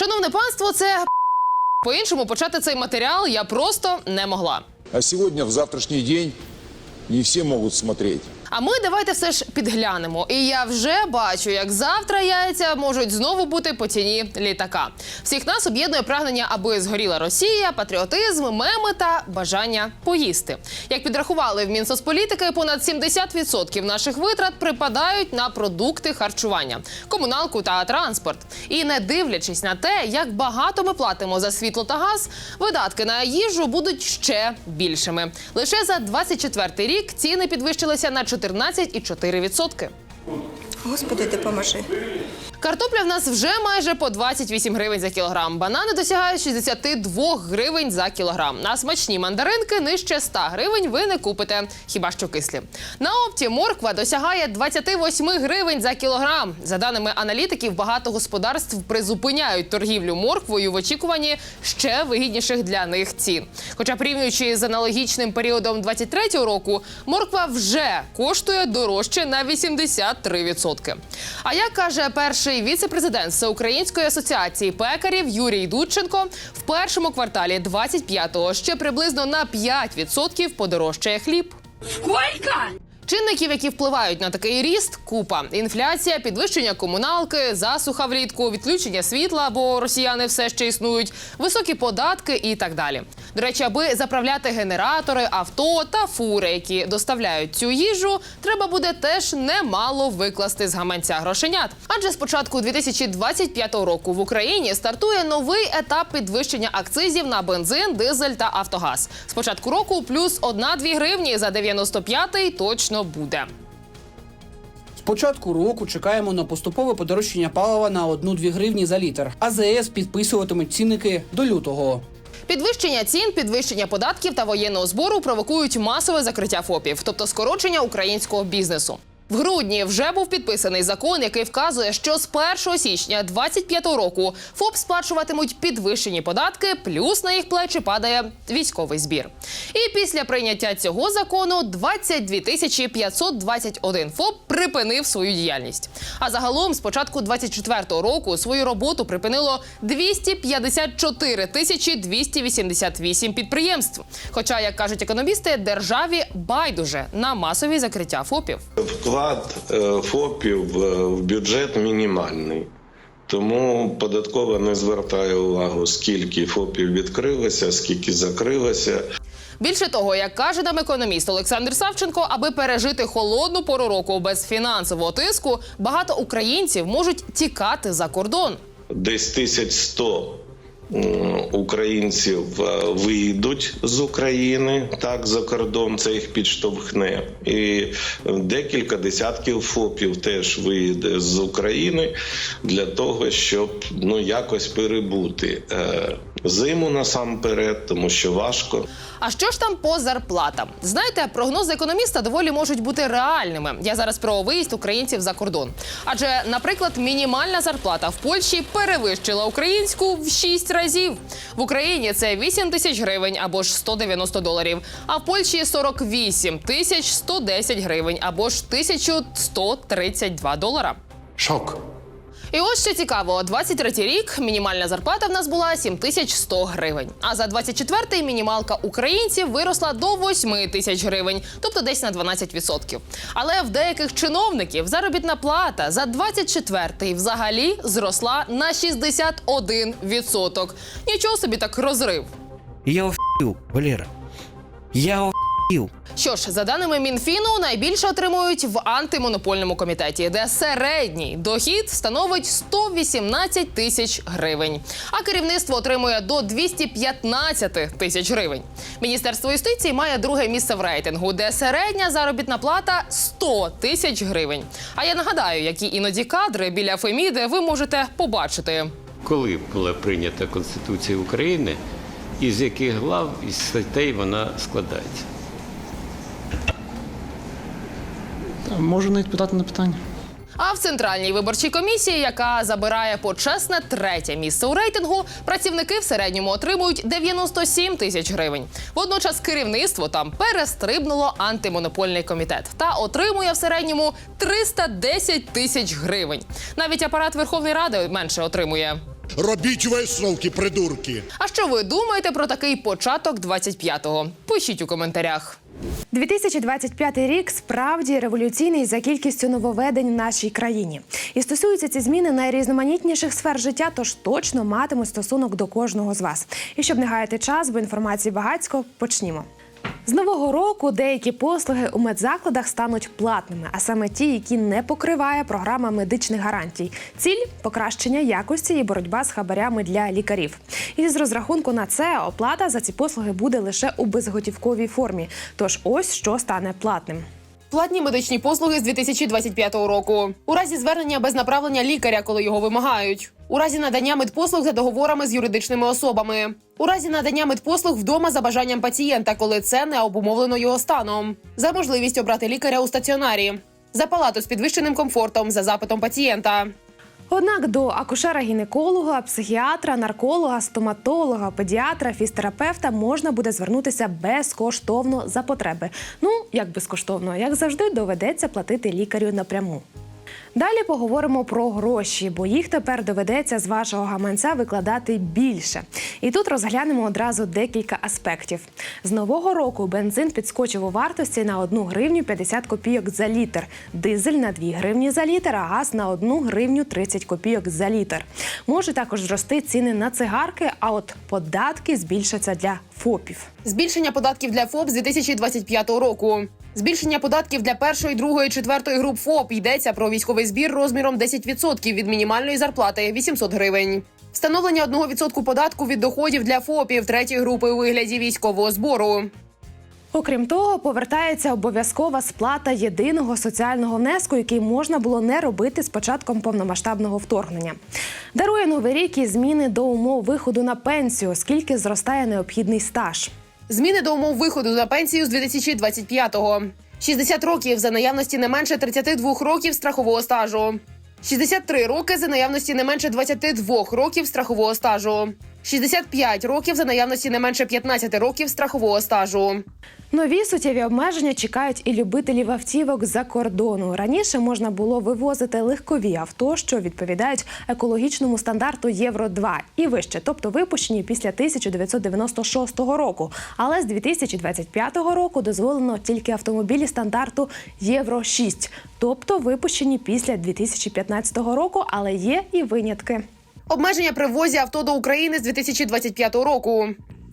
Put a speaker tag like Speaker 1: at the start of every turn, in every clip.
Speaker 1: Шановне панство, це по-іншому почати цей матеріал я просто не могла.
Speaker 2: А сьогодні, в завтрашній день, не всі можуть смотреть.
Speaker 1: А ми давайте все ж підглянемо. І я вже бачу, як завтра яйця можуть знову бути по ціні літака. Всіх нас об'єднує прагнення, аби згоріла Росія, патріотизм, меми та бажання поїсти. Як підрахували в Мінсоцполітики, понад 70% наших витрат припадають на продукти харчування, комуналку та транспорт. І не дивлячись на те, як багато ми платимо за світло та газ, видатки на їжу будуть ще більшими. Лише за 24 рік ціни підвищилися на 14,4%.
Speaker 3: Господи, допоможи.
Speaker 1: Картопля в нас вже майже по 28 гривень за кілограм. Банани досягають 62 гривень за кілограм. А смачні мандаринки нижче 100 гривень ви не купите, хіба що кислі. На опті морква досягає 28 гривень за кілограм. За даними аналітиків, багато господарств призупиняють торгівлю морквою в очікуванні ще вигідніших для них цін. Хоча порівнюючи з аналогічним періодом 23-го року, морква вже коштує дорожче на 83%. А як каже перший віце-президент Всеукраїнської асоціації пекарів Юрій Дудченко, в першому кварталі 25-го ще приблизно на 5% подорожчає хліб. Чинників, які впливають на такий ріст, купа: інфляція, підвищення комуналки, засуха влітку, відключення світла, бо росіяни все ще існують, високі податки і так далі. До речі, аби заправляти генератори, авто та фури, які доставляють цю їжу, треба буде теж немало викласти з гаманця грошенят. Адже з початку 2025 року в Україні стартує новий етап підвищення акцизів на бензин, дизель та автогаз. З початку року плюс 1-2 гривні за 95-й точно буде.
Speaker 4: З початку року чекаємо на поступове подорожчання палива на 1-2 гривні за літр. АЗС підписуватимуть цінники до лютого.
Speaker 1: Підвищення цін, підвищення податків та воєнного збору провокують масове закриття ФОПів, тобто скорочення українського бізнесу. В грудні вже був підписаний закон, який вказує, що з 1 січня 2025 року ФОП сплачуватимуть підвищені податки, плюс на їх плечі падає військовий збір. І після прийняття цього закону 22 тисячі 521 ФОП припинив свою діяльність. А загалом з початку 24 року свою роботу припинило 254 тисячі 288 підприємств. Хоча, як кажуть економісти, державі байдуже на масові закриття ФОПів.
Speaker 5: Вклад е, ФОПів е, в бюджет мінімальний. Тому податкова не звертає увагу, скільки ФОПів відкрилося, скільки закрилося.
Speaker 1: Більше того, як каже нам економіст Олександр Савченко, аби пережити холодну пору року без фінансового тиску, багато українців можуть тікати за кордон.
Speaker 5: Десь 1100 м, українців вийдуть з України так за кордон. Це їх підштовхне, і декілька десятків ФОПів теж виїде з України для того, щоб ну якось перебути е, зиму насамперед, тому що важко.
Speaker 1: А що ж там по зарплатам? Знаєте, прогнози економіста доволі можуть бути реальними. Я зараз про виїзд українців за кордон. Адже, наприклад, мінімальна зарплата в Польщі перевищила українську в 6 разів. В Україні це 8 тисяч гривень або ж 190 доларів. А в Польщі 48 тисяч 110 гривень або ж 1132 долара.
Speaker 4: Шок.
Speaker 1: І ось що цікаво: 23 рік мінімальна зарплата в нас була 7100 гривень. А за 24-й мінімалка українців виросла до 8 тисяч гривень, тобто десь на 12%. Але в деяких чиновників заробітна плата за 24-й взагалі зросла на 61%. Нічого собі так розрив.
Speaker 6: Я офігів, Валера. Я офігів.
Speaker 1: Що ж, за даними Мінфіну, найбільше отримують в антимонопольному комітеті, де середній дохід становить 118 тисяч гривень, а керівництво отримує до 215 тисяч гривень. Міністерство юстиції має друге місце в рейтингу, де середня заробітна плата 100 тисяч гривень. А я нагадаю, які іноді кадри біля Феміди ви можете побачити.
Speaker 7: коли була прийнята Конституція України, і з яких глав і статей вона складається.
Speaker 8: Можу не відповідати на питання.
Speaker 1: А в центральній виборчій комісії, яка забирає почесне третє місце у рейтингу, працівники в середньому отримують 97 тисяч гривень. Водночас керівництво там перестрибнуло антимонопольний комітет та отримує в середньому 310 тисяч гривень. Навіть апарат Верховної Ради менше отримує.
Speaker 9: Робіть висновки, придурки.
Speaker 1: А що ви думаєте про такий початок 25-го? Пишіть у коментарях.
Speaker 10: 2025 рік справді революційний за кількістю нововведень в нашій країні. І стосуються ці зміни найрізноманітніших сфер життя, тож точно матимуть стосунок до кожного з вас. І щоб не гаяти час, бо інформації багацько почнімо. З нового року деякі послуги у медзакладах стануть платними, а саме ті, які не покриває програма медичних гарантій. Ціль покращення якості і боротьба з хабарями для лікарів. І з розрахунку на це оплата за ці послуги буде лише у безготівковій формі. Тож ось що стане платним.
Speaker 1: Платні медичні послуги з 2025 року. У разі звернення без направлення лікаря, коли його вимагають. У разі надання медпослуг за договорами з юридичними особами. У разі надання медпослуг вдома за бажанням пацієнта, коли це не обумовлено його станом. За можливість обрати лікаря у стаціонарі. За палату з підвищеним комфортом за запитом пацієнта.
Speaker 10: Однак до акушера-гінеколога, психіатра, нарколога, стоматолога, педіатра, фізтерапевта можна буде звернутися безкоштовно за потреби. Ну як безкоштовно, як завжди, доведеться платити лікарю напряму. Далі поговоримо про гроші, бо їх тепер доведеться з вашого гаманця викладати більше. І тут розглянемо одразу декілька аспектів. З нового року бензин підскочив у вартості на 1 гривню 50 копійок за літр, дизель на 2 гривні за літр, а газ на 1 гривню 30 копійок за літр. Може також зрости ціни на цигарки, а от податки збільшаться для ФОПів.
Speaker 1: Збільшення податків для ФОП з 2025 року. Збільшення податків для першої, другої, четвертої груп ФОП йдеться про військовий збір розміром 10% від мінімальної зарплати 800 гривень. Встановлення 1% податку від доходів для ФОПів третьої групи у вигляді військового збору.
Speaker 10: Окрім того, повертається обов'язкова сплата єдиного соціального внеску, який можна було не робити з початком повномасштабного вторгнення. Дарує новий рік і зміни до умов виходу на пенсію, оскільки зростає необхідний стаж.
Speaker 1: Зміни до умов виходу на пенсію з 2025-го. 60 років за наявності не менше 32 років страхового стажу. 63 роки за наявності не менше 22 років страхового стажу. 65 років за наявності не менше 15 років страхового стажу.
Speaker 10: Нові суттєві обмеження чекають і любителів автівок за кордону. Раніше можна було вивозити легкові авто, що відповідають екологічному стандарту Євро 2 і вище, тобто випущені після 1996 року. Але з 2025 року дозволено тільки автомобілі стандарту Євро 6, тобто випущені після 2015 року, але є і винятки.
Speaker 1: Обмеження при ввозі авто до України з 2025 року.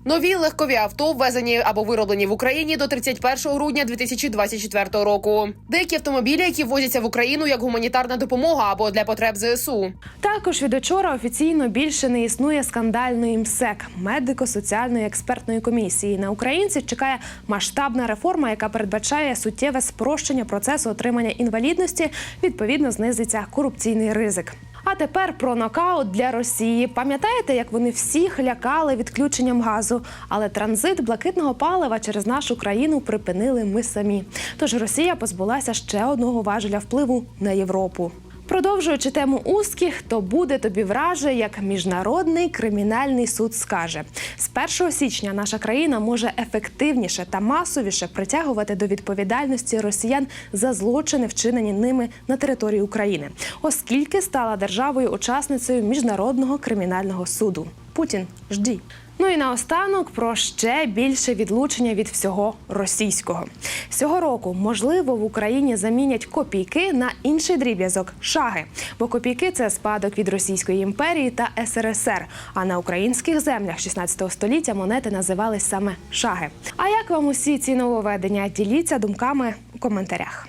Speaker 1: Нові легкові авто ввезені або вироблені в Україні до 31 грудня 2024 року. Деякі автомобілі, які ввозяться в Україну як гуманітарна допомога або для потреб ЗСУ.
Speaker 10: Також від учора офіційно більше не існує скандальної МСЕК медико-соціальної експертної комісії. На українців чекає масштабна реформа, яка передбачає суттєве спрощення процесу отримання інвалідності. Відповідно, знизиться корупційний ризик. А тепер про нокаут для Росії. Пам'ятаєте, як вони всіх лякали відключенням газу? Але транзит блакитного палива через нашу країну припинили ми самі. Тож Росія позбулася ще одного важеля впливу на Європу. Продовжуючи тему узких, то буде тобі враже, як міжнародний кримінальний суд скаже. З 1 січня наша країна може ефективніше та масовіше притягувати до відповідальності росіян за злочини, вчинені ними на території України, оскільки стала державою-учасницею міжнародного кримінального суду. Путін жді. Ну і наостанок про ще більше відлучення від всього російського. Цього року, можливо, в Україні замінять копійки на інший дріб'язок шаги. Бо копійки це спадок від Російської імперії та СРСР. А на українських землях 16 століття монети називались саме шаги. А як вам усі ці нововведення? Діліться думками у коментарях.